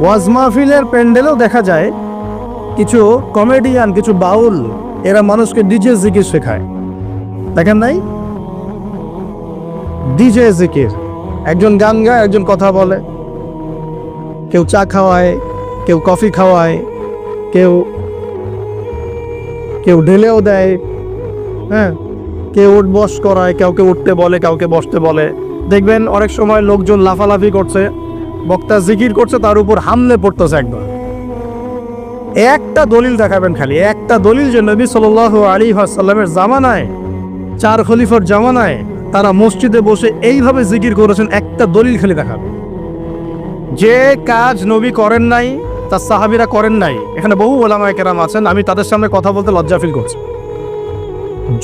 ওয়াজ মাহফিলের প্যান্ডেলেও দেখা যায়। কিছু কমেডিয়ান, কিছু বাউল, এরা মানুষকে ডিজে জিকির শেখায়। দেখেন নাই? ডিজে জিকির। একজন গান গায়, একজন কথা বলে। কেউ চা খাওয়ায়, কেউ কফি খাওয়ায়, কেউ কেউ ঢেলেও দেয় হ্যাঁ? কেউ উঠ বস করায়, কাউকে উঠতে বলে, কাউকে বসতে বলে। দেখবেন অনেক সময় লোকজন লাফালাফি করছে। বক্তা জিকির করছে, তার উপর হামলে পড়তেছে একদম একটা দলিল দেখাবেন খালি, একটা দলিল যে নবী সাল আলী সাল্লামের জামানায়, চার খলিফার জামানায় তারা মসজিদে বসে এইভাবে জিকির করেছেন, একটা দলিল খালি দেখাবে যে কাজ নবী করেন নাই, তার সাহাবিরা করেন নাই, এখানে বহু ওলামায় কেরাম আছেন, আমি তাদের সামনে কথা বলতে লজ্জা ফিল করছি।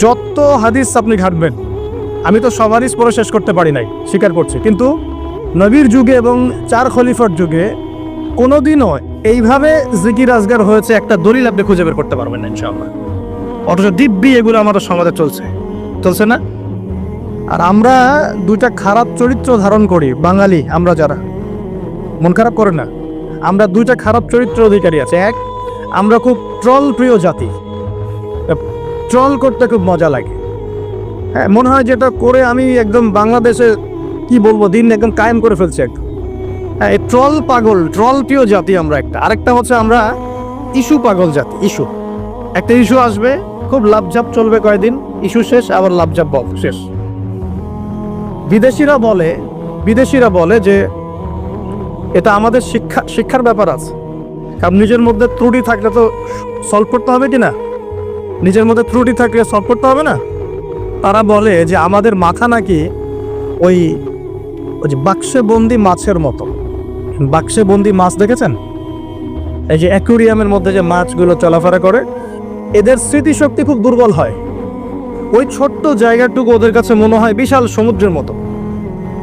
যত হাদিস আপনি ঘাটবেন, আমি তো সব হাদিস পরে শেষ করতে পারি নাই, স্বীকার করছি, কিন্তু নবীর যুগে এবং চার খলিফার যুগে কোনোদিনও এইভাবে জিকির আজগার হয়েছে একটা দলিল আপনি খুঁজে বের করতে পারবেন না, ইনশাআল্লাহ। অথচ দিব্যি এগুলো আমাদের সমাজে চলছে। চলছে না? আর আমরা দুইটা খারাপ চরিত্র ধারণ করি, বাঙালি, আমরা যারা। মন খারাপ করে না। আমরা দুইটা খারাপ চরিত্র অধিকারী আছে। এক, আমরা খুব ট্রল প্রিয় জাতি। ট্রল করতে খুব মজা লাগে। হ্যাঁ মনে হয় যেটা করে আমি একদম বাংলাদেশে কি বলব, দিন একদম কায়েম করে ফেলছে হ্যাঁ এই ট্রল পাগল, ট্রল প্রিয় জাতি আমরা একটা। আরেকটা হচ্ছে আমরা ইস্যু পাগল জাতি ইস্যু একটা ইস্যু আসবে, খুব লাভঝাপ চলবে কয়দিন ইস্যু শেষ, আবার লাভঝাপ বল, শেষ। বিদেশিরা বলে বিদেশিরা বলে যে এটা আমাদের শিক্ষা, শিক্ষার ব্যাপার আছে। কারণ নিজের মধ্যে ত্রুটি থাকলে তো সলভ করতে হবে কি না? নিজের মধ্যে ত্রুটি থাকলে সলভ করতে হবে না? তারা বলে যে আমাদের মাথা নাকি ওই ওই যে বাক্সে বন্দি মাছের মতো। বাক্সে বন্দি মাছ দেখেছেন? এই যে অ্যাকুরিয়ামের মধ্যে যে মাছগুলো চলাফেরা করে, এদের স্মৃতিশক্তি খুব দুর্বল হয়। ওই ছোট্ট জায়গাটুকু ওদের কাছে মনে হয় বিশাল সমুদ্রের মতো।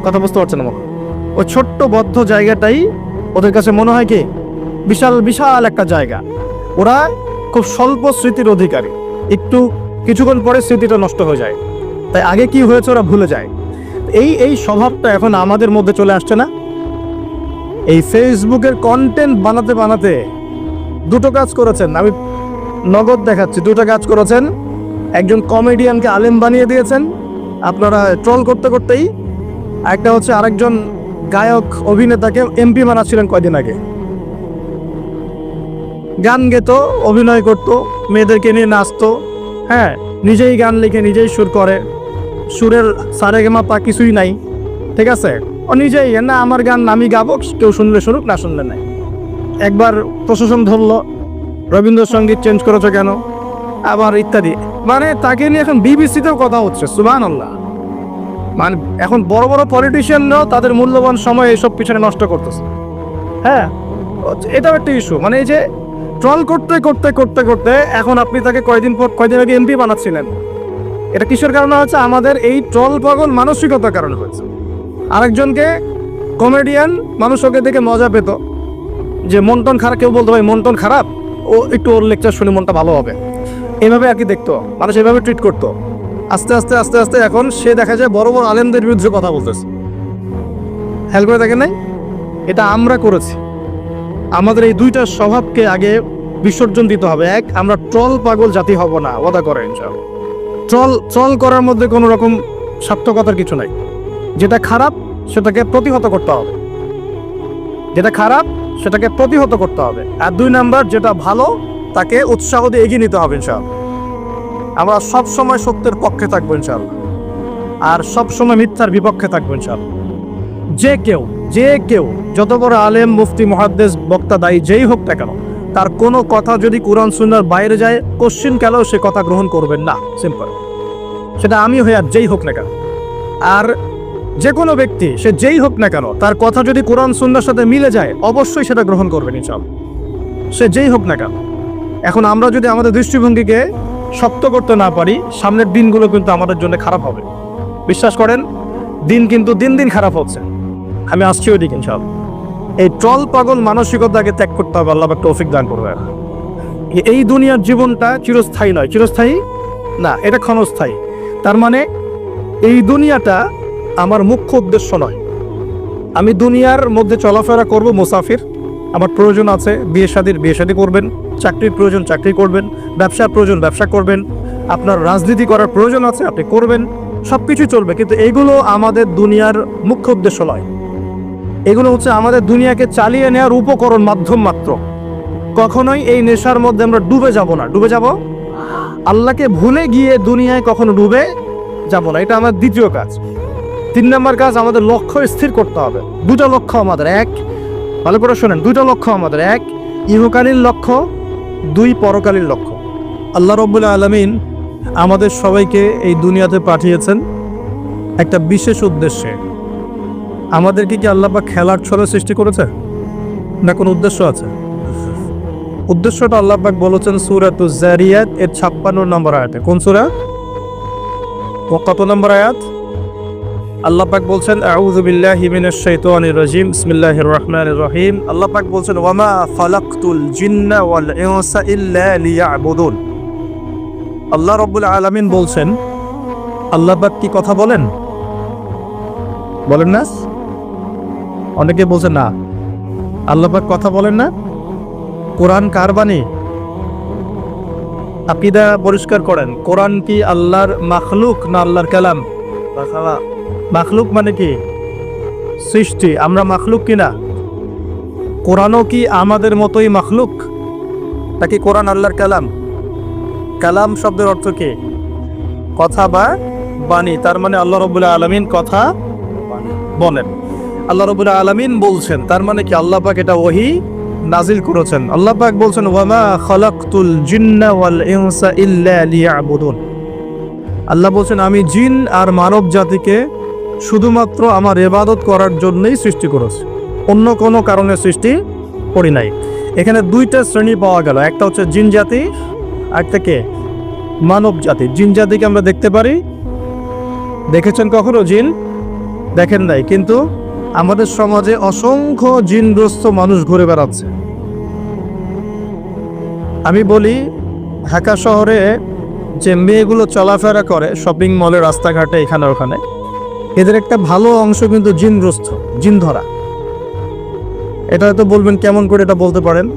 কথা বুঝতে পারছেন আমার ওই ছোট্ট বদ্ধ জায়গাটাই ওদের কাছে মনে হয় কি, বিশাল বিশাল একটা জায়গা। ওরা খুব স্বল্প স্মৃতির অধিকারী। একটু কিছুক্ষণ পরে স্মৃতিটা নষ্ট হয়ে যায়। তাই আগে কি হয়েছে ওরা ভুলে যায়। এই এই স্বভাবটা এখন আমাদের মধ্যে চলে আসছে না? এই ফেসবুকের কন্টেন্ট বানাতে বানাতে দুটো কাজ করেছেন। আমি নগদ দেখাচ্ছি। দুটো কাজ করেছেন। একজন কমেডিয়ানকে আলেম বানিয়ে দিয়েছেন। আপনারা ট্রল করতে, করতেই। একটা হচ্ছে আরেকজন গায়ক, অভিনেতাকে এমপি বানাচ্ছিলেন কয়দিন আগে। গান গেতো, অভিনয় করতো, মেয়েদেরকে নিয়ে নাচতো হ্যাঁ নিজেই গান লিখে, নিজেই সুর করে। সুরের সারে গেমা পা কিছুই নাই। ঠিক আছে? ও নিজেই, না আমার গান আমি গাবো কেউ শুনলে শুনুক, না শুনলে নাই। একবার প্রশাসন ধরলো, রবীন্দ্রসঙ্গীত চেঞ্জ করেছ কেন? আবার ইত্যাদি। মানে তাকে নিয়ে এখন বিবিসিতেও কথা হচ্ছে সুবান আল্লাহ মানে এখন বড় বড় পলিটিশিয়ানরাও তাদের মূল্যবান সময় এইসব পিছনে নষ্ট করতেছে। হ্যাঁ এটাও একটা ইস্যু মানে এই যে ট্রল করতে করতে করতে করতে এখন আপনি তাকে কয়দিন পর, কয়দিন আগে এমপি বানাচ্ছিলেন? এটা কিসের কারণে হচ্ছে আমাদের এই ট্রল পাগল মানসিকতার কারণে হয়েছে। আরেকজনকে কমেডিয়ান মানুষ ওকে দেখে মজা পেত যে মনটন খারাপ? কেউ বলতো, ভাই মনটন খারাপ? ও একটু ওর লেকচার শুনে মনটা ভালো হবে। এভাবে আর কি দেখতো। মানুষ এভাবে ট্রিট করতো। আস্তে আস্তে আস্তে আস্তে এখন সে দেখা যায় বড় বড় আলেমদের বিরুদ্ধে কথা বলতেছে। খেয়াল করে দেখেন নাই? এটা আমরা করেছি। আমাদের এই দুইটা স্বভাবকে আগে বিসর্জন দিতে হবে। এক, আমরা ট্রল পাগল জাতি হব না। ওদা করে, ইনশাআল্লাহ। ট্রল ট্রল করার মধ্যে কোনো রকম সার্থকতার কিছু নাই। যেটা খারাপ, সেটাকে প্রতিহত করতে হবে। যেটা খারাপ, সেটাকে প্রতিহত করতে হবে। আর দুই নাম্বার, যেটা ভালো, তাকে উৎসাহ দিয়ে এগিয়ে নিতে হবে ইনশাআল্লাহ। আমরা সব সময় সত্যের পক্ষে থাকব ইনশাআল্লাহ। আর সব সময় মিথ্যার বিপক্ষে থাকব ইনশাআল্লাহ। যে কেউ যে কেউ, যত বড় আলেম, মুফতি, মহাদ্দেশ, বক্তা, দায়ী, যেই হোক না কেন তার কোনো কথা যদি কোরআন সুন্নার বাইরে যায়, কোশ্চিন কেলেও সে কথা গ্রহণ করবেন না। সিম্পল সেটা আমি হয়ে আর যেই হোক না কেন। আর যে কোনো ব্যক্তি, সে যেই হোক না কেন, তার কথা যদি কোরআন সুন্নার সাথে মিলে যায়, অবশ্যই সেটা গ্রহণ করবেন ইনশাল সে যেই হোক না কেন। এখন আমরা যদি আমাদের দৃষ্টিভঙ্গিকে শক্ত করতে না পারি, সামনের দিনগুলো কিন্তু আমাদের জন্য খারাপ হবে। বিশ্বাস করেন, দিন কিন্তু দিন দিন খারাপ হচ্ছে। আমি আসছি ওই দিকে ইনশাল এই ট্রল পাগল মানসিকতাকে ত্যাগ করতে হবে, আল্লাহ তৌফিক দান করবে এই দুনিয়ার জীবনটা চিরস্থায়ী নয়। চিরস্থায়ী? না, এটা ক্ষণস্থায়ী। তার মানে এই দুনিয়াটা আমার মুখ্য উদ্দেশ্য নয়। আমি দুনিয়ার মধ্যে চলাফেরা করব, মুসাফির। আমার প্রয়োজন আছে বিয়ে শাদির, বিয়ে শাদি করবেন। চাকরির প্রয়োজন, চাকরি করবেন। ব্যবসার প্রয়োজন, ব্যবসা করবেন। আপনার রাজনীতি করার প্রয়োজন আছে, আপনি করবেন। সব কিছুই চলবে। কিন্তু এগুলো আমাদের দুনিয়ার মুখ্য উদ্দেশ্য নয়। এগুলো হচ্ছে আমাদের দুনিয়াকে চালিয়ে নেওয়ার উপকরণ মাধ্যম মাত্র। কখনোই এই নেশার মধ্যে আমরা ডুবে যাব না। ডুবে যাব? আল্লাহকে ভুলে গিয়ে দুনিয়ায় কখনো ডুবে যাব না। এটা আমার দ্বিতীয় কাজ। তিন নম্বর কাজ, আমাদের লক্ষ্য স্থির করতে হবে। দুটো লক্ষ্য আমাদের এক। ভালো করে শোনেন, দুটো লক্ষ্য আমাদের এক। ইহকালীন লক্ষ্য, দুই পরকালীন লক্ষ্য। আল্লাহ রব্বুল আলমিন আমাদের সবাইকে এই দুনিয়াতে পাঠিয়েছেন একটা বিশেষ উদ্দেশ্যে। আমাদেরকে কি আল্লাহ বা খেলার ছলে সৃষ্টি করেছে? না কোনো উদ্দেশ্য আছে? উদ্দেশ্যটা আল্লাহ পাক বলেছেন সুরাত জারিয়াত এর ছাপ্পান্ন নম্বর আয়াতে। কোন সুরা? ও কত নম্বর আয়াত? আল্লাপাক বলছেন, আউযু বিল্লাহি মিনাশ শাইতানির রাজিম, বিসমিল্লাহির রহমানির রহিম। আল্লাহ পাক বলছেন, ওয়ামা খালাকতুল জিন্না ওয়াল ইনসা ইল্লা লিয়াবুদুন। আল্লাহ রাব্বুল আলামিন বলছেন, আল্লাহ পাক কি কথা বলেন? বলেন না? অনেকে বলছে না আল্লাপাক কথা বলেন না। কোরআন কার বাণী? আকিদা পরিষ্কার করেন কোরআন কি আল্লাহর মাখলুক না আল্লাহর কালাম? মাখলুক মানে কি? সৃষ্টি। আমরা মাখলুক কিনা? কোরআনও কি আমাদের মতোই মাখলুক? নাকি কোরআন আল্লাহর কালাম? কালাম শব্দের অর্থ কি? কথা বা বাণী। তার মানে আল্লাহ রবুল্লাহ আলমিন কথা বলেন। আল্লাহ রবুল্লাহ আলমিন বলছেন, তার মানে কি আল্লাহ পাক এটা ওহি নাজিল করেছেন? আল্লাহ পাক বলছেন, ওয়ামা খালাকতুল জিন্না ওয়াল ইনসা ইল্লা লিয়াবুদুন। আল্লাহ বলছেন, আমি জিন আর মানব জাতিকে শুধুমাত্র আমার এবাদত করার জন্যই সৃষ্টি করেছি। অন্য কোনো কারণে সৃষ্টি করি নাই। এখানে দুইটা শ্রেণি পাওয়া গেল। একটা হচ্ছে জিন জাতি একটা কে? মানব জাতি। জিন জাতিকে আমরা দেখতে পারি। দেখেছেন কখনো জিন? দেখেন নাই। কিন্তু আমাদের সমাজে অসংখ্য জিনগ্রস্ত মানুষ ঘুরে বেড়াচ্ছে। আমি বলি, ঢাকা শহরে যে মেয়েগুলো চলাফেরা করে শপিং মলে রাস্তাঘাটে, এখানে, ওখানে, এদের একটা ভালো অংশ কিন্তু জিনগ্রস্ত জিন ধরা এটা হয়তো বলবেন, কেমন করে এটা বলতে পারেন?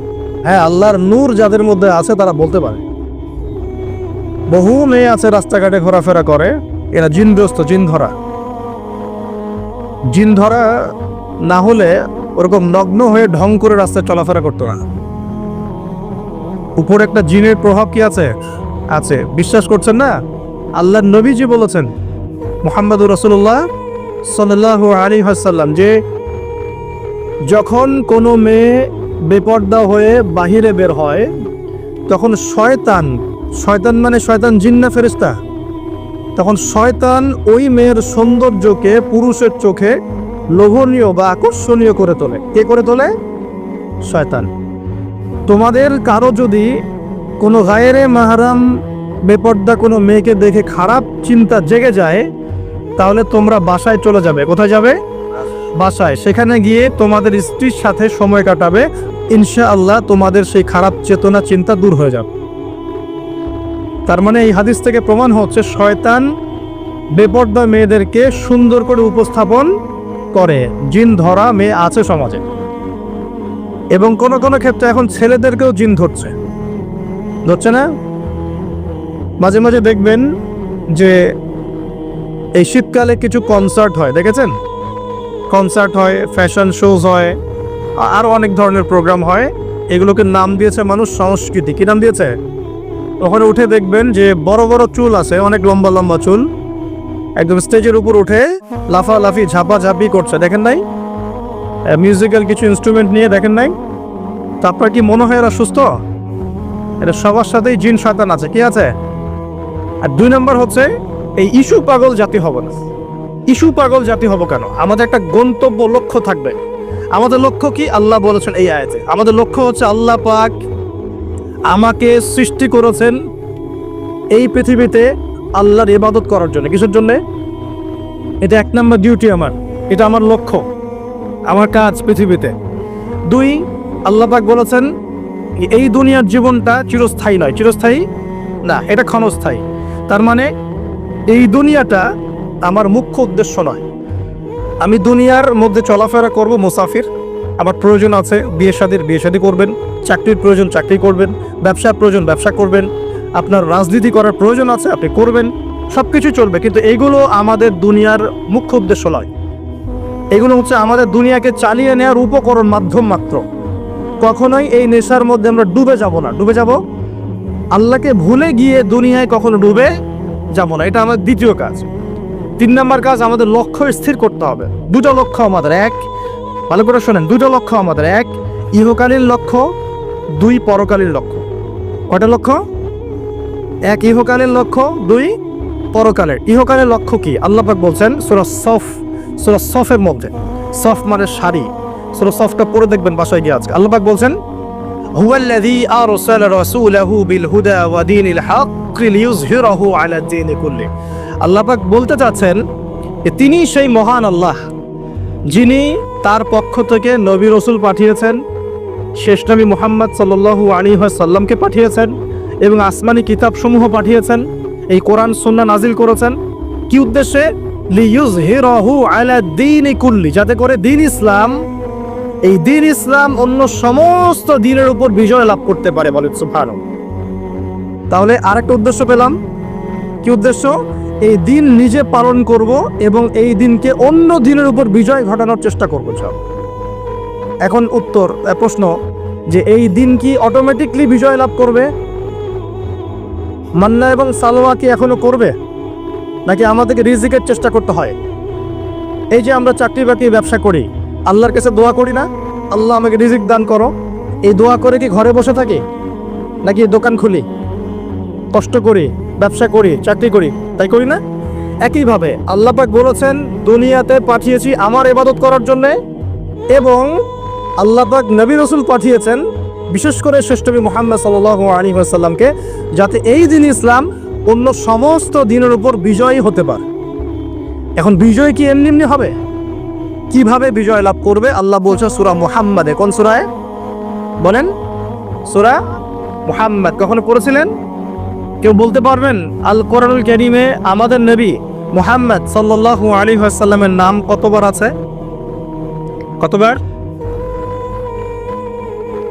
হ্যাঁ আল্লাহর নূর যাদের মধ্যে আছে তারা বলতে পারে। বহু মেয়ে আছে রাস্তাঘাটে ঘোরাফেরা করে, এরা জিনগ্রস্ত জিন ধরা জিন ধরা না হলে ওরকম নগ্ন হয়ে ঢং করে রাস্তায় চলাফেরা করতো না। উপরে একটা জিনের প্রভাব কি আছে? আছে। বিশ্বাস করছেন না? আল্লাহ নবীজি বলেছেন, মোহাম্মদুর রসুল্লাহ সাল্লাহ আলী হাসাল্লাম যে যখন কোনো মেয়ে বেপর্দা হয়ে বাহিরে বের হয়, তখন শয়তান শয়তান মানে শয়তান জিন্না ফেরিস্তা তখন শয়তান ওই মেয়ের সৌন্দর্যকে পুরুষের চোখে লোভনীয় বা আকর্ষণীয় করে তোলে। কে করে তোলে? শয়তান। তোমাদের কারও যদি কোনো গায়েরে মাহারাম বেপর্দা কোনো মেয়েকে দেখে খারাপ চিন্তা জেগে যায়, তাহলে তোমরা বাসায় চলে যাবে। কোথায় যাবে? বাসায়। সেখানে গিয়ে তোমাদের স্ত্রীর সাথে সময় কাটাবে। ইনশা আল্লাহ তোমাদের সেই খারাপ চেতনা, চিন্তা দূর হয়ে যাবে। তার মানে এই হাদিস থেকে প্রমাণ হচ্ছে শয়তান বেপর্দা মেয়েদেরকে সুন্দর করে উপস্থাপন করে। জিন ধরা মেয়ে আছে সমাজে। এবং কোন কোন ক্ষেত্রে এখন ছেলেদেরকেও জিন ধরছে। ধরছে না? মাঝে মাঝে দেখবেন যে এই শীতকালে কিছু কনসার্ট হয়, দেখেছেন? কনসার্ট হয়, ফ্যাশন শোজ হয়, আ- আরও অনেক ধরনের প্রোগ্রাম হয়। এগুলোকে নাম দিয়েছে মানুষ সংস্কৃতি। কি নাম দিয়েছে? ওখানে উঠে দেখবেন যে বড় বড় চুল আছে, অনেক লম্বা লম্বা চুল। একদম স্টেজের উপর উঠে লাফালাফি, ঝাপাঝাপি করছে, দেখেন নাই? মিউজিক্যাল কিছু ইনস্ট্রুমেন্ট নিয়ে দেখেন নাই? তা আপনার কি মনে হয় এরা সুস্থ? এটা সবার সাথেই জিন শয়তান আছে, কি আছে? আর দুই নম্বর হচ্ছে, এই ইস্যু পাগল জাতি হব না। ইস্যু পাগল জাতি হব কেন? আমাদের একটা গন্তব্য লক্ষ্য থাকবে। আমাদের লক্ষ্য কি? আল্লাহ বলেছেন এই আয়াতে। আমাদের লক্ষ্য হচ্ছে আল্লাহ পাক আমাকে সৃষ্টি করেছেন এই পৃথিবীতে আল্লাহর ইবাদত করার জন্য। কিসের জন্যে? এটা এক নম্বর ডিউটি আমার। এটা আমার লক্ষ্য। আমার কাজ পৃথিবীতে। দুই, আল্লাহ পাক বলেছেন, এই দুনিয়ার জীবনটা চিরস্থায়ী নয়। চিরস্থায়ী? না, এটা ক্ষণস্থায়ী। তার মানে এই দুনিয়াটা আমার মুখ্য উদ্দেশ্য নয়। আমি দুনিয়ার মধ্যে চলাফেরা করব মুসাফির। আমার প্রয়োজন আছে বিয়ে শাদির, বিয়ে শাদি করবেন, চাকরির প্রয়োজন চাকরি করবেন, ব্যবসার প্রয়োজন ব্যবসা করবেন, আপনার রাজনীতি করার প্রয়োজন আছে আপনি করবেন সব কিছু চলবে। কিন্তু এগুলো আমাদের দুনিয়ার মুখ্য উদ্দেশ্য নয়। এগুলো হচ্ছে আমাদের দুনিয়াকে চালিয়ে নেওয়ার উপকরণ মাধ্যম মাত্র। কখনোই এই নেশার মধ্যে আমরা ডুবে যাব না। ডুবে যাব? আল্লাহকে ভুলে গিয়ে দুনিয়ায় কখনো ডুবে যাব না। এটা আমাদের দ্বিতীয় কাজ। তিন নম্বর কাজ, আমাদের লক্ষ্য স্থির করতে হবে। দুটো লক্ষ্য আমাদের। এক ভালো করে শোনেন দুটো লক্ষ্য আমাদের এক ইহকালীন লক্ষ্য দুই পরকালীন লক্ষ্য কয়টা লক্ষ্য এক ইহকালীন লক্ষ্য দুই পরকালের ইহকালের লক্ষ্য কি আল্লাহ পাক বলছেন সুরা সফ সুরা সফের মধ্যে সফ মানে শাড়ি সুরা সফটা পরে দেখবেন বাসায় গিয়ে আজকে আল্লাহ পাক বলছেন هو الذي أرسل رسوله بالهدى ودين الحق ليظهره على الدين كله আল্লাহ পাক বলতে চাচ্ছেন যে তিনি সেই মহান আল্লাহ যিনি তার পক্ষ থেকে নবী রসুল পাঠিয়েছেন। শেষ নবী মুহাম্মদ সাল্লু আলী সাল্লামকে পাঠিয়েছেন এবং আসমানি কিতাবসমূহ পাঠিয়েছেন। এই কোরআন সুন্না নাজিল করেছেন। কি উদ্দেশ্যে? লিউজ হিরহু দিন কুল্লি, যাতে করে দিন ইসলাম, এই দিন ইসলাম অন্য সমস্ত দিনের উপর বিজয় লাভ করতে পারে বলে তাহলে আরেকটা উদ্দেশ্য পেলাম। কি উদ্দেশ্য? এই দিন নিজে পালন করব এবং এই দিনকে অন্য দিনের উপর বিজয় ঘটানোর চেষ্টা করব সব এখন উত্তর প্রশ্ন, যে এই দিন কি অটোমেটিকলি বিজয় লাভ করবে? মান্না এবং সালোয়া কি এখনও করবে? নাকি আমাদেরকে রিজিকের চেষ্টা করতে হয়? এই যে আমরা চাকরি বাকরি ব্যবসা করি, আল্লাহর কাছে দোয়া করি না? আল্লাহ আমাকে রিজিক দান করো। এই দোয়া করে কি ঘরে বসে থাকি? নাকি দোকান খুলি? কষ্ট করি? ব্যবসা করি, চাকরি করি, তাই করি না? একইভাবে আল্লাহ পাক বলেছেন, দুনিয়াতে পাঠিয়েছি আমার ইবাদত করার জন্যে এবং আল্লাহ পাক নবী রসুল পাঠিয়েছেন, বিশেষ করে শ্রেষ্ঠবী মোহাম্মদ সাল আলী আসাল্লামকে যাতে এই দিন ইসলাম অন্য সমস্ত দিনের উপর বিজয়ী হতে পারে। এখন বিজয় কি এমনি এমনি হবে? কীভাবে বিজয় লাভ করবে? আল্লাহ বলছে সুরা মুহাম্মাদে, কোন সুরায়? বলেন, সুরা মুহাম্মদ, কখনো পড়েছিলেন? কেউ বলতে পারবেন আল কোরআনুল করিমে আমাদের নবী মোহাম্মদ সাল্লাল্লাহু আলী আসাল্লামের নাম কতবার আছে? কতবার?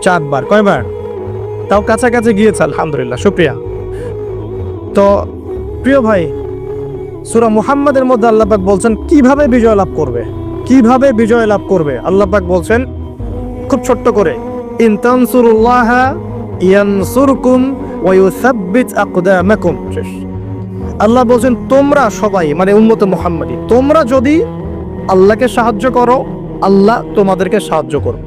চারবার। কয়বার? তাও কাছাকাছি গিয়েছে, আলহামদুলিল্লাহ, শুক্রিয়া। তো, প্রিয় ভাই, সুরা মুহাম্মাদের মধ্যে আল্লাহ পাক বলছেন, কীভাবে বিজয় লাভ করবে? কীভাবে বিজয় লাভ করবে? আল্লাহ পাক বলছেন, খুব ছোট্ট করে, ইন তানসুরুল্লাহ ইয়ানসুরকুম আল্লাহ বলছেন, তোমরা সবাই মানে উম্মতে মুহাম্মাদি, তোমরা যদি আল্লাহকে সাহায্য করো, আল্লাহ তোমাদেরকে সাহায্য করো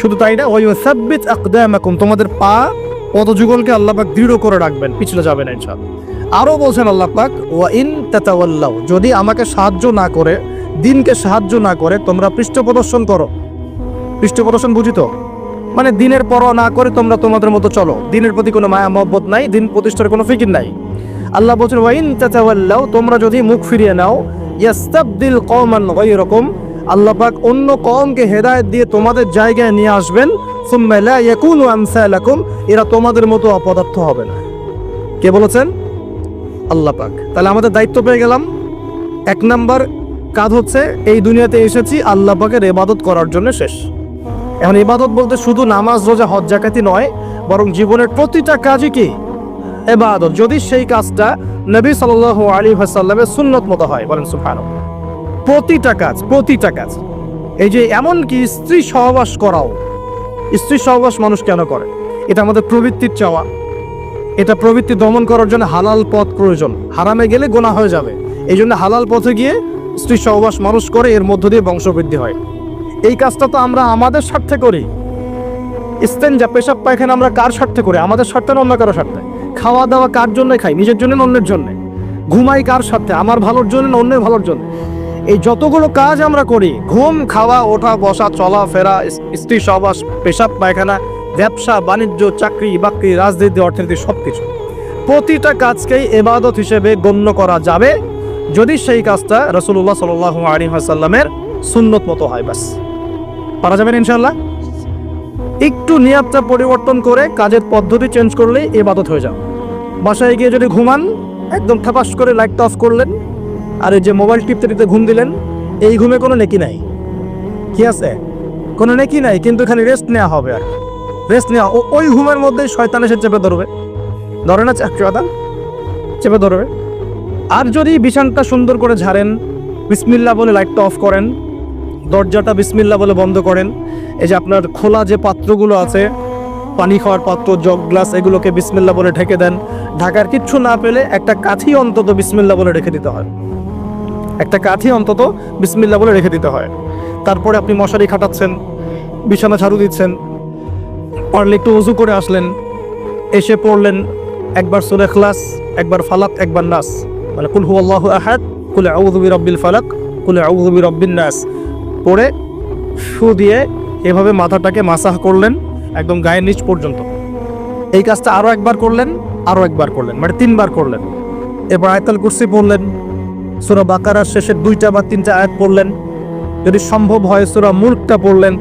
শুধু তাই না ওই সাব্বিত আকদামাকুম তোমাদের পা পদযুগলকে আল্লাহ পাক দৃঢ় করে রাখবেন, পিছলে যাবে না ইনশাআল্লাহ। আরও বলছেন আল্লাহ পাক ওয়া ইন তাতাওয়াল্লাও যদি আমাকে সাহায্য না করে, দিনকে সাহায্য না করে, তোমরা পৃষ্ঠ প্রদর্শন করো। পৃষ্ঠ প্রদর্শন বুঝি তো? মানে দিনের পরোয়া না করে তোমরা তোমাদের মতো চলো। দিনের প্রতি কোনো মায়া, মহব্বত নাই, দিন প্রতিষ্ঠার কোনো ফিকির নাই। আল্লাহ বলছেন, ওয়াইন তাতাওয়াল্লাও তোমরা যদি মুখ ফিরিয়ে নাও, ইয়াস্তাবদিল কওমান গায়রাকুম আল্লাহ পাক অন্য কওমকে হেদায়েত দিয়ে তোমাদের জায়গায় নিয়ে আসবেন। সুম্মা লা ইয়াকুনু আমসালাকুম, এরা তোমাদের মতো অপদার্থ হবে না। কে বলেছেন? আল্লাহ পাক। তাহলে আমাদের দায়িত্ব পেয়ে গেলাম। এক নাম্বার কাজ হচ্ছে, এই দুনিয়াতে এসেছি আল্লাহ পাকের ইবাদত করার জন্য শেষ। এখন ইবাদত বলতে শুধু নামাজ, রোজা, হজ জাকাতি নয়, বরং জীবনের প্রতিটা কাজই কি? এবাদত যদি সেই কাজটা নবী সাল আলী হাসাল্লামের সুন্নত মতো হয়, বলেন সুফান প্রতিটা কাজ প্রতিটা কাজ। এই যে এমন কি স্ত্রী সহবাস করাও, স্ত্রী সহবাস মানুষ কেন করে? এটা আমাদের প্রবৃত্তির চাওয়া। এটা প্রবৃত্তি দমন করার জন্য হালাল পথ প্রয়োজন। হারামে গেলে গোনা হয়ে যাবে। এই জন্য হালাল পথে গিয়ে স্ত্রী সহবাস মানুষ করে, এর মধ্য দিয়ে বংশবৃদ্ধি হয়। এই কাজটা তো আমরা আমাদের স্বার্থে করি। ইস্তেঞ্জা পেশাব পায়খানা আমরা কার স্বার্থে করি? আমাদের স্বার্থে না অন্য কারও স্বার্থে? খাওয়া দাওয়া কার জন্য খাই? নিজের জন্য না অন্যের জন্য? ঘুমাই কার স্বার্থে? আমার ভালোর জন্য না অন্যের ভালোর জন্য? এই যতগুলো কাজ আমরা করি, ঘুম, খাওয়া, ওঠা, বসা, চলা, ফেরা স্ত্রী সহবাস পেশাব পায়খানা, ব্যবসা, বাণিজ্য, চাকরি, বাকরি, রাজনীতি, অর্থনীতি সব কিছু প্রতিটা কাজকেই এবাদত হিসেবে গণ্য করা যাবে। যদি সেই কাজটা রসুল্লাহ সাল আলী আসাল্লামের সুন্নত মতো হয়, ব্যাস। পারা যাবেন ইনশাল্লাহ একটু নিয়াতটা পরিবর্তন করে কাজের পদ্ধতি চেঞ্জ করলে এবাদত হয়ে যাও বাসায় গিয়ে যদি ঘুমান, একদম থাপাস করে লাইটটা অফ করলেন, আর এই যে মোবাইল টিপতে টিপতে ঘুম দিলেন, এই ঘুমে কোনো নেকি নাই। কি আছে? কোনো নেকি নাই, কিন্তু এখানে রেস্ট নেওয়া হবে আর। রেস্ট নেওয়া ওই ঘুমের মধ্যেই শয়তান এসে চেপে ধরবে। ধরে না শয়তান চেপে ধরবে। আর যদি বিছানটা সুন্দর করে ঝাড়েন বিসমিল্লা বলে লাইটটা অফ করেন দরজাটা বিসমিল্লা বলে বন্ধ করেন। এই যে আপনার খোলা যে পাত্রগুলো আছে, পানি খাওয়ার পাত্র, জগ গ্লাস, এগুলোকে বিসমিল্লা বলে ঢেকে দেন। ঢাকার কিচ্ছু না পেলে একটা কাঠি অন্তত বিসমিল্লা বলে রেখে দিতে হয়। একটা কাঠি অন্তত বিসমিল্লা বলে রেখে দিতে হয়। তারপরে আপনি মশারি খাটাচ্ছেন, বিছানা ঝাড়ু দিচ্ছেন, পারলে একটু উজু করে আসলেন, এসে পড়লেন, একবার সুরে খ্লাস একবার ফালাক, একবার নাস। মানে কুল আল্লাহ আহাদ, কুলে আউযুবি রব্বিল ফালাক, কুলে আউযুবি রব্বিন নাস। পড়ে শু দিয়ে এভাবে মাথাটাকে মাসাহ করলেন একদম গায়ের নিচ পর্যন্ত। এই কাজটা আরও একবার করলেন আরও একবার করলেন মানে তিনবার করলেন। এবার আয়তাল কুরসি পড়লেন, সুরা বাকারার শেষের দুইটা বা তিনটা আয়াত পড়লেন। যদি সম্ভব হয় সুরা মুল্কটা পড়লেন,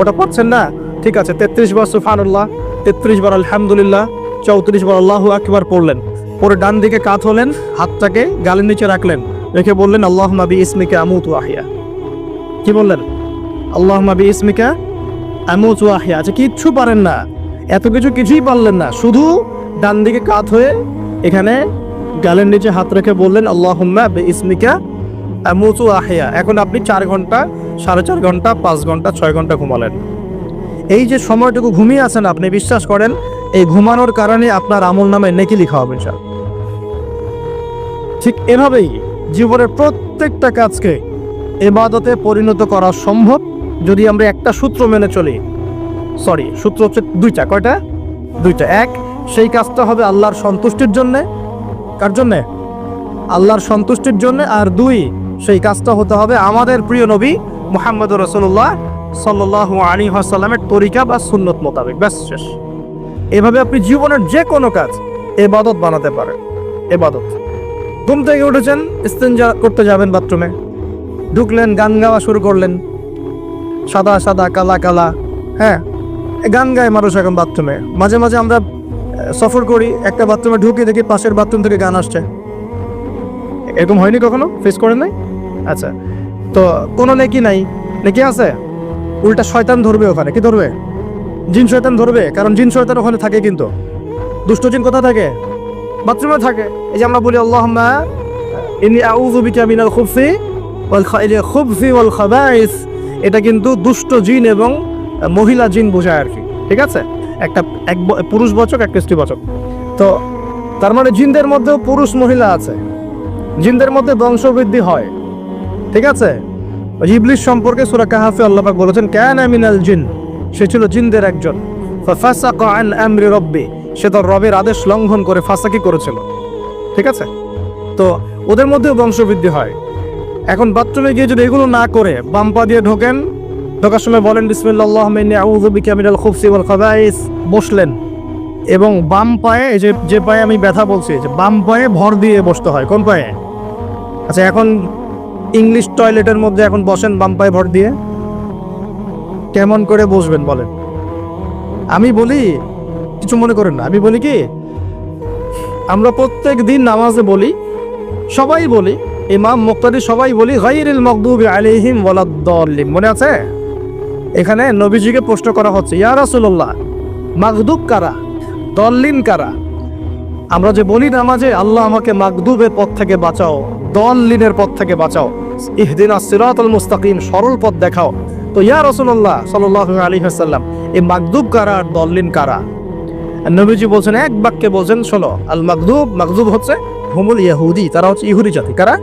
ওটা পড়ছেন না? ঠিক আছে, তেত্রিশ বার সুফানুল্লাহ তেত্রিশ বার আলহামদুলিল্লাহ, চৌত্রিশ বার আল্লাহু আকবার পড়লেন। পরে ডান দিকে কাত হলেন, হাতটাকে গালের নিচে রাখলেন, রেখে বললেন আল্লাহ নবী ইসমিকা আমুত আহিয়া কি বললেন? আল্লাহ নবী ইসমিকা আমুতু আহিয়া আচ্ছা কিচ্ছু পারেন না। এত কিছু কিছুই পারলেন না। শুধু ডান দিকে কাত হয়ে এখানে গালের নিচে হাত রেখে বললেন আল্লাহ ইসমিকা আমুতু আহিয়া এখন আপনি চার ঘণ্টা, সাড়ে চার ঘণ্টা, পাঁচ ঘণ্টা, ছয় ঘণ্টা ঘুমালেন। এই যে সময়টুকু ঘুমিয়ে আছেন, আপনি বিশ্বাস করেন, এই ঘুমানোর কারণে আপনার আমল নামে নেকি লিখা হবে ঠিক এভাবেই জীবনের প্রত্যেকটা কাজকে এবাদতে পরিণত করা সম্ভব যদি আমরা একটা সূত্র মেনে চলি। সরি সূত্র হচ্ছে দুইটা। কয়টা? দুইটা। এক, সেই কাজটা হবে আল্লাহর সন্তুষ্টির জন্যে। কার জন্যে? আল্লাহর সন্তুষ্টির জন্য। আর দুই, সেই কাজটা হতে হবে আমাদের প্রিয় নবী মোহাম্মদ রসুল্লাহ সাল্লাহ আলী হাসাল্লামের তরিকা বা সুন্নত মোতাবেক। ব্যাস, শেষ। এভাবে আপনি জীবনের যে কোনো কাজ এবাদত বানাতে পারেন। এবাদত ঘুম থেকে উঠেছেন, ইস্তেঞ্জা করতে যাবেন বাথরুমে। ঢুকলেন, গান গাওয়া শুরু করলেন। সাদা সাদা, কালা কালা। হ্যাঁ গান গায় মানুষ এখন বাথরুমে। মাঝে মাঝে আমরা সফর করি, একটা বাথরুমে ঢুকে, দেখি পাশের বাথরুম থেকে গান আসছে। এরকম হয়নি কখনো? ফেস করেন নাই? আচ্ছা। তো, কোনো নেকি নাই। নেকি আছে? উল্টা শয়তান ধরবে ওখানে। কি ধরবে? জিন শয়তান ধরবে? কারণ জিন শয়তান ওখানে থাকে কিন্তু। দুষ্ট জিন কোথা থাকে? বাথরুমে থাকে। এই যে আমরা বলি আল্লাহ ইনি বিকা মিনাল খুবসি ওয়াল খা- এই যে খুবসি ওয়াল খাবাইস। এটা কিন্তু দুষ্ট জিন এবং মহিলা জিন বোঝায় আর কি। ঠিক আছে? একটা এক পুরুষ বচক একটা স্ত্রী বচক। তো তার মানে জিনদের মধ্যেও পুরুষ মহিলা আছে। জিনদের মধ্যে বংশবৃদ্ধি হয়। ঠিক আছে? ওই ইবলিস সম্পর্কে সূরা কাহাফে আল্লাহ পাক বলেছেন ক্যান মিনাল জিন। সে ছিল জিনদের একজন। ফাসাকা আন আমরি রব্বি। সে তার রবের আদেশ লঙ্ঘন করে ফাসাকি করেছিল। ঠিক আছে? তো ওদের মধ্যেও বংশবৃদ্ধি হয়। এখন বাথরুমে গিয়ে যদি এগুলো না করে, বাম পা দিয়ে ঢোকেন, ঢোকার সময় বলেন বিসমিল্লাহ মিনাল খুবসি ওয়াল বসলেন। এবং বাম পায়ে যে যে পায়ে আমি ব্যথা বলছি, যে বাম পায়ে ভর দিয়ে বসতে হয়। কোন পায়ে? আচ্ছা এখন ইংলিশ টয়লেটের মধ্যে এখন বসেন বাম পায়ে ভর দিয়ে। কেমন করে বসবেন বলেন? আমি বলি, কিছু মনে করেন না। আমি বলি কি, আমরা প্রত্যেক দিন নামাজে বলি, সবাই বলি ইমাম মুক্তাদি সবাই বলি গাইরিল মকদুবি আলাইহিম ওয়ালাদ্দাল্লিম মনে আছে? এখানে নবীজিকে প্রশ্ন করা হচ্ছে, ইয়া রাসূলুল্লাহ, মাগদুব কারা? দল্লিন কারা? আমরা যে বলি নামাজে আল্লাহ আমাকে মাগদুবের পথ থেকে বাঁচাও, দল্লিনের পথ থেকে বাঁচাও। ইহদিনা সিরাতাল মুস্তাকিম, সরল পথ দেখাও। তো ইয়া রাসূলুল্লাহ সাল্লাল্লাহু আলাইহি ওয়াসাল্লাম এই মাগদুব কারা আর দল্লিন কারা? নবীজি বলছেন, এক বাক্যে বলছেন, শোনো আল মাগদুব মাগদুব হচ্ছে হুমুল ইহুদি তারা হচ্ছে ইহুদি জাতি। কারা?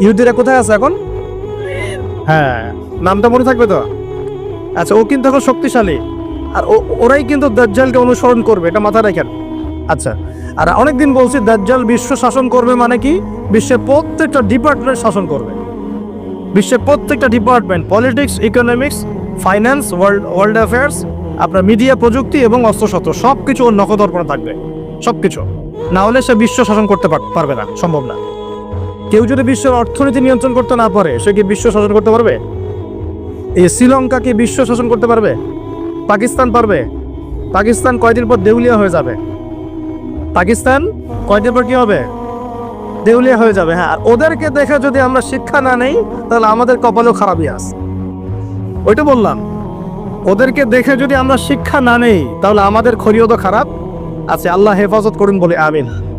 ইহুদিরা কোথায় আছে এখন? হ্যাঁ। নামটা মনে থাকবে তো? আচ্ছা ও কিন্তু এখন শক্তিশালী। আর ওরাই কিন্তু দাজ্জালকে অনুসরণ করবে এটা মাথায় রাখেন। আচ্ছা আর অনেকদিন বলছি দাজ্জাল বিশ্ব শাসন করবে মানে কি? বিশ্বের প্রত্যেকটা ডিপার্টমেন্ট শাসন করবে। বিশ্বের প্রত্যেকটা department politics economics finance world world affairs আপনার মিডিয়া প্রযুক্তি এবং অস্ত্রশস্ত্র সব কিছু ওর নখদর্পণে থাকবে। সব কিছু না হলে সে বিশ্ব শাসন করতে পার- পারবে না সম্ভব না। কেউ যদি বিশ্বের অর্থনীতি নিয়ন্ত্রণ করতে না পারে, সে কি বিশ্ব শাসন করতে পারবে? এই শ্রীলঙ্কা কি বিশ্ব শাসন করতে পারবে? পাকিস্তান পারবে? পাকিস্তান কয়দিন পর দেউলিয়া হয়ে যাবে? পাকিস্তান কয়দিন পর কি হবে? দেউলিয়া হয়ে যাবে হ্যাঁ। আর ওদেরকে দেখে যদি আমরা শিক্ষা না নেই, তাহলে আমাদের কপালেও খারাপই আছে। ওইটা বললাম। ওদেরকে দেখে যদি আমরা শিক্ষা না নেই, তাহলে আমাদের খরিও তো খারাপ। আছে আল্লাহ হেফাজত করুন বলে, আমিন।